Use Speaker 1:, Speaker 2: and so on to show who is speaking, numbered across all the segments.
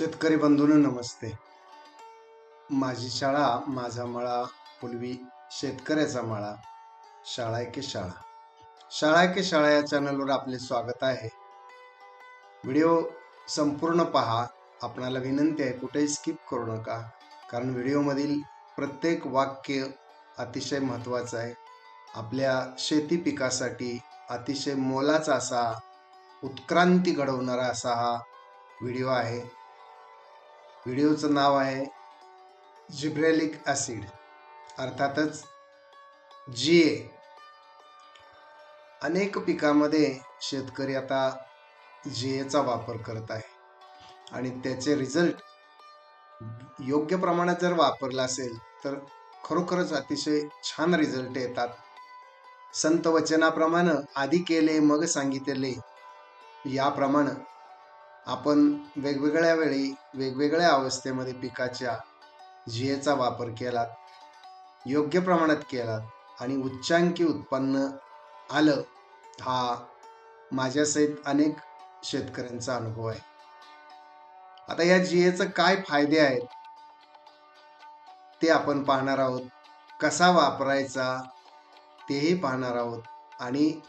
Speaker 1: शेतकरी बंधूंनो नमस्ते. माझी शाळा माझा मळा पूर्वी शेतकऱ्याचा मळा शाळा आहे की शाळा. शाळा आहे की शाळा या चॅनलवर आपले स्वागत आहे. व्हिडिओ संपूर्ण पहा. आपणाला विनंती आहे कुठेही स्किप करू नका. कारण व्हिडिओमधील प्रत्येक वाक्य अतिशय महत्त्वाचं आहे. आपल्या शेती पिकासाठी अतिशय मोलाचा असा उत्क्रांती घडवणारा असा हा व्हिडिओ आहे. व्हिडिओचं नाव आहे जिब्रेलिक ॲसिड. अर्थातच जी ए. अनेक पिकामध्ये शेतकरी आता जी एचा वापर करत आहे. आणि त्याचे रिझल्ट योग्य प्रमाणात जर वापरला असेल तर खरोखरच अतिशय छान रिझल्ट येतात. संत वचनाप्रमाणे आधी केले मग सांगितले. याप्रमाणे आपण वेगवेगळ्या वेळी वेगवेगळ्या अवस्थेमध्ये पिकाच्या जिएचा वापर केला योग्य प्रमाणात केला आणि उच्चांकी उत्पन्न आलं हा माझ्यासहित अनेक शेतकऱ्यांचा अनुभव आहे. आता या जिएचं काय फायदे आहेत ते आपण पाहणार आहोत. कसा वापरायचा तेही पाहणार आहोत. आणि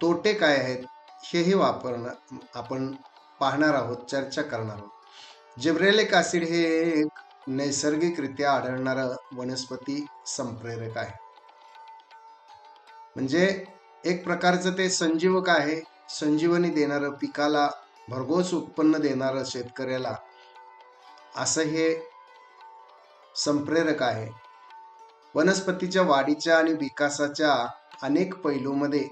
Speaker 1: तोटे काय आहेत हेही वापरणं आपण पाहणार आहोत चर्चा करणार आहोत. जिब्रेलिक ॲसिड हे एक नैसर्गिकरित्या आढळणारं वनस्पती संप्रेरक आहे. म्हणजे एक प्रकारचं ते संजीवक आहे. संजीवनी देणारं पिकाला भरघोस उत्पन्न देणारं शेतकऱ्याला असं हे संप्रेरक आहे. वनस्पतीच्या वाढीच्या आणि विकासाच्या अनेक पैलूमध्ये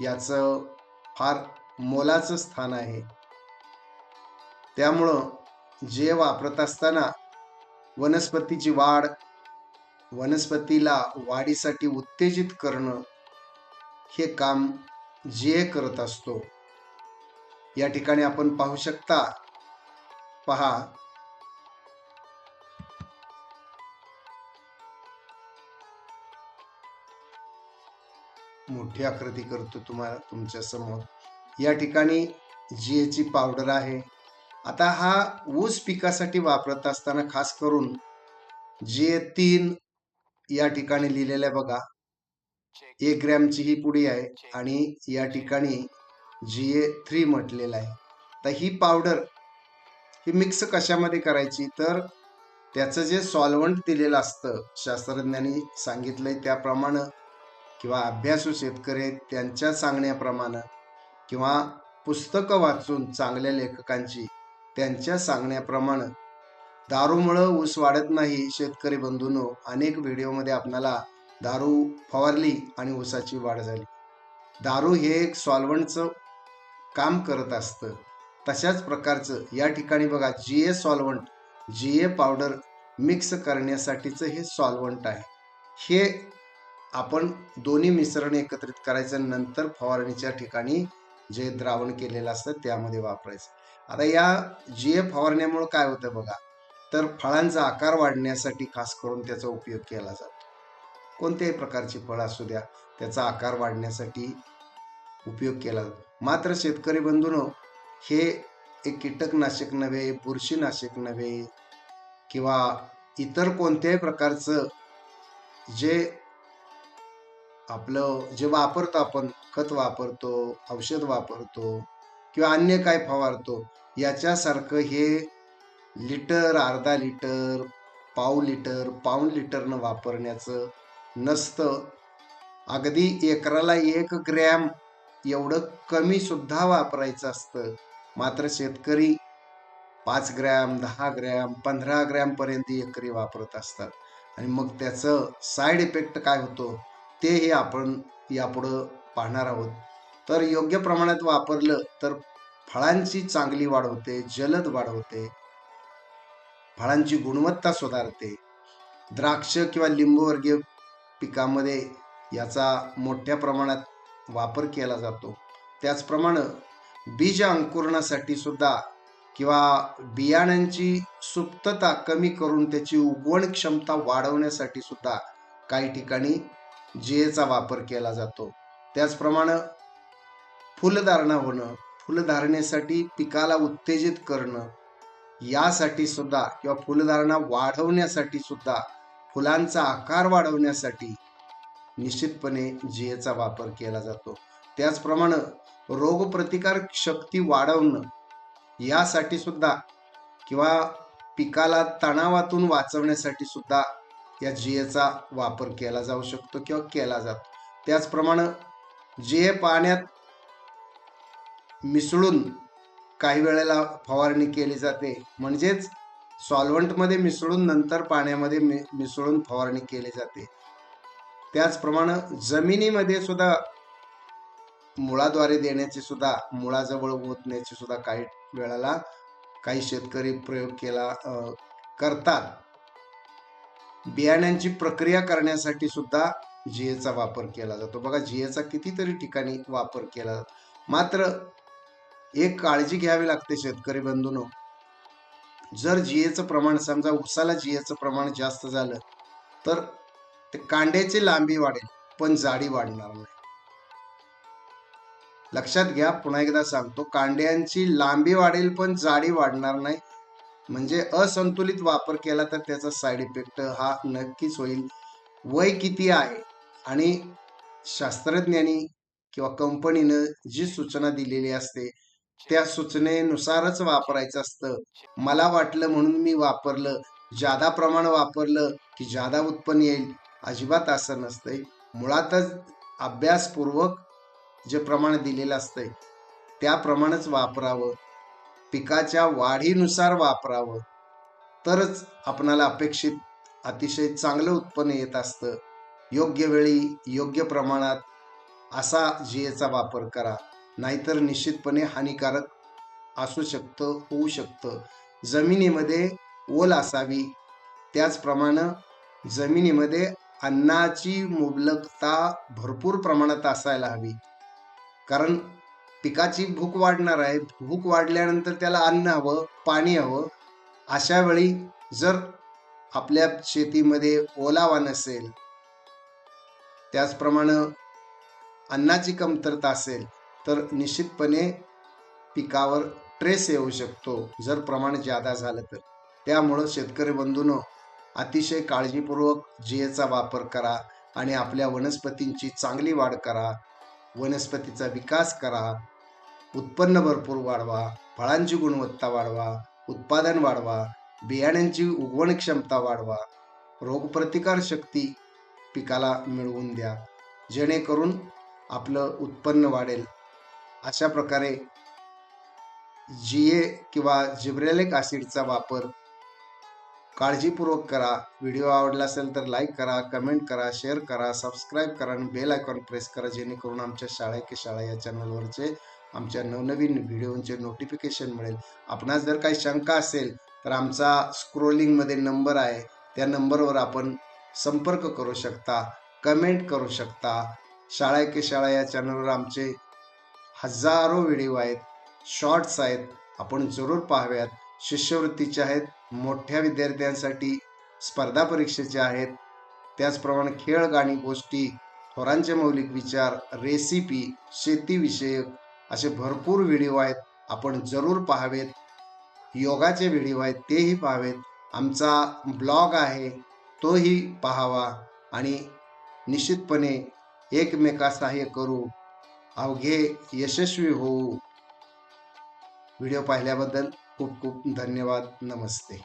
Speaker 1: याचं फार मोलाचं स्थान आहे. त्यामुळं जे वापरत असताना वनस्पतीची वाढ वनस्पतीला वाढीसाठी उत्तेजित करणं हे काम जे करत असतो या ठिकाणी आपण पाहू शकता पहा. मोठी आकृती करतो तुम्हाला तुमच्यासमोर या ठिकाणी जीएची पावडर आहे. आता हा ऊस पिकासाठी वापरत असताना खास करून जे तीन या ठिकाणी लिहिलेलं आहे बघा. एक ग्रॅमची ही पुडी आहे आणि या ठिकाणी जी ए थ्री म्हटलेलं आहे. तर ही पावडर ही मिक्स कशामध्ये करायची? तर त्याचं जे सॉल्वंट दिलेलं असतं शास्त्रज्ञांनी सांगितलंय त्याप्रमाणे किंवा अभ्यासू शेतकरी त्यांच्या सांगण्याप्रमाणे किंवा पुस्तकं वाचून चांगल्या लेखकांची त्यांच्या सांगण्याप्रमाणे. दारूमुळं ऊस वाढत नाही शेतकरी बंधूंनो. अनेक व्हिडिओमध्ये आपणाला दारू फवारली आणि ऊसाची वाढ झाली. दारू हे एक सॉल्वंटचं काम करत असतं. तशाच प्रकारचं या ठिकाणी बघा G A solvent G A powder mix करण्यासाठीचं हे सॉल्वंट आहे. हे आपण दोन्ही मिश्रण एकत्रित करायचं नंतर फवारणीच्या ठिकाणी जे द्रावण केलेलं असतं त्यामध्ये वापरायचं. आता या जी ए फवारण्यामुळे काय होतं बघा तर फळांचा आकार वाढण्यासाठी खास करून त्याचा उपयोग केला जातो. कोणत्याही प्रकारची फळं असू द्या त्याचा आकार वाढण्यासाठी उपयोग केला जातो. मात्र शेतकरी बंधूनो हे एक कीटकनाशक नव्हे बुरशीनाशक नव्हे किंवा इतर कोणत्याही प्रकारचं जे आपलं जे वापरतो आपण खत वापरतो औषध वापरतो किंवा अन्य काय फवारतो याच्यासारखं हे लिटर अर्धा लिटर पाव लिटर पाऊन लिटरनं वापरण्याचं नसतं. अगदी एकराला एक ग्रॅम एवढं कमी सुद्धा वापरायचं असतं. मात्र शेतकरी पाच ग्रॅम दहा ग्रॅम पंधरा ग्रॅमपर्यंत एकरी वापरत असतात. आणि मग त्याचं साईड इफेक्ट काय होतो? तेही आपण यापुढं पाहणार आहोत. तर योग्य प्रमाणात वापरलं तर फळांची चांगली वाढ होते जलद वाढ होते. फळांची गुणवत्ता सुधारते. द्राक्ष किंवा लिंबूवर्गीय पिकामध्ये याचा मोठ्या प्रमाणात वापर केला जातो. त्याचप्रमाणे बीज अंकुरणासाठी सुद्धा किंवा बियाण्यांची सुप्तता कमी करून त्याची उगवण क्षमता वाढवण्यासाठी सुद्धा काही ठिकाणी जिएचा वापर केला जातो. त्याचप्रमाणे फुलधारणा होणं फुलधारणेसाठी पिकाला उत्तेजित करणं यासाठी सुद्धा किंवा फुलधारणा वाढवण्यासाठी सुद्धा फुलांचा आकार वाढवण्यासाठी निश्चितपणे जिएचा वापर केला जातो. त्याचप्रमाणे रोगप्रतिकारक शक्ती वाढवणं यासाठी सुद्धा किंवा पिकाला तणावातून वाचवण्यासाठी सुद्धा या जिएचा वापर केला जाऊ शकतो किंवा केला जातो. त्याचप्रमाणे जिए पाण्यात मिसळून काही वेळेला फवारणी केली जाते. म्हणजेच सॉल्वंटमध्ये मिसळून नंतर पाण्यामध्ये मि मिसळून फवारणी केली जाते. त्याचप्रमाणे जमिनीमध्ये सुद्धा मुळाद्वारे देण्याची सुद्धा मुळाजवळ ओतण्याची सुद्धा काही वेळेला काही शेतकरी प्रयोग केला करतात. बियाण्यांची प्रक्रिया करण्यासाठी सुद्धा जिएचा वापर केला जातो. बघा जिएचा कितीतरी ठिकाणी वापर केला जातो. मात्र एक काळजी घ्यावी लागते शेतकरी बंधूनो. जर जिएचं प्रमाण समजा उसाला जिएचं प्रमाण जास्त झालं तर ते कांड्याची लांबी वाढेल पण जाडी वाढणार नाही. लक्षात घ्या पुन्हा एकदा सांगतो कांड्यांची लांबी वाढेल पण जाडी वाढणार नाही. म्हणजे असंतुलित वापर केला तर त्याचा साईड इफेक्ट हा नक्कीच होईल. वय किती आहे? आणि शास्त्रज्ञांनी किंवा कंपनीनं जी सूचना दिलेली असते त्या सूचनेनुसारच वापरायचं असतं. मला वाटलं म्हणून मी वापरलं. जादा प्रमाण वापरलं की जादा उत्पन्न येईल. अजिबात असं नसतंय. मुळातच अभ्यासपूर्वक जे प्रमाण दिलेलं असतंय त्याप्रमाणेच वापरावं. पिकाच्या वाढीनुसार वापरावं. तरच आपणाला अपेक्षित अतिशय चांगलं उत्पन्न येत असतं. योग्य वेळी योग्य प्रमाणात असा जिएचा वापर करा. नाहीतर निश्चितपणे हानिकारक असू शकतं होऊ शकतं. जमिनीमध्ये ओल असावी. त्याचप्रमाणे जमिनीमध्ये अन्नाची मुबलकता भरपूर प्रमाणात असायला हवी. कारण पिकाची भूक वाढणार आहे. भूक वाढल्यानंतर त्याला अन्न हवं पाणी हवं. अशा वेळी जर आपल्या शेतीमध्ये ओलावा नसेल त्याचप्रमाणे अन्नाची कमतरता असेल तर निश्चितपणे पिकावर ट्रेस येऊ शकतो. जर प्रमाण जादा झालं तर. त्यामुळं शेतकरी बंधूंनो अतिशय काळजीपूर्वक जिएचा वापर करा आणि आपल्या वनस्पतींची चांगली वाढ करा. वनस्पतीचा विकास करा. उत्पन्न भरपूर वाढवा. फळांची गुणवत्ता वाढवा. उत्पादन वाढवा. बियाण्यांची उगवण क्षमता वाढवा. रोगप्रतिकार शक्ती पिकाला मिळवून द्या. जेणेकरून आपलं उत्पन्न वाढेल. अशा प्रकारे जीए किंवा जिब्रेलिक ॲसिडचा वापर काळजीपूर्वक करा. व्हिडिओ आवडला असेल तर लाईक करा कमेंट करा शेअर करा सबस्क्राईब करा आणि बेल आयकॉन प्रेस करा जेणेकरून आमच्या शाळा की शाळा या चॅनलवरचे आमच्या नवनवीन व्हिडिओचे नोटिफिकेशन मिळेल. आपणास जर काही शंका असेल तर आमचा स्क्रोलिंगमध्ये नंबर आहे. त्या नंबरवर आपण संपर्क करू शकता कमेंट करू शकता. शाळा की शाळा या चॅनलवर आमचे हजारो व्हिडिओ आहेत शॉर्ट्स आहेत आपण जरूर पाहाव्यात. शिष्यवृत्तीचे आहेत मोठ्या विद्यार्थ्यांसाठी स्पर्धा परीक्षेचे आहेत. त्याचप्रमाणे खेळ गाणी गोष्टी थोरांचे मौलिक विचार रेसिपी शेतीविषयक असे भरपूर व्हिडिओ आहेत आपण जरूर पाहावेत. योगाचे व्हिडिओ आहेत तेही पाहावेत. आमचा ब्लॉग आहे तोही पाहावा आणि निश्चितपणे एकमेकास सहाय्य करू. अवघे यशस्वी होऊ. व्हिडिओ पाहिल्याबद्दल खूप खूप धन्यवाद. नमस्ते.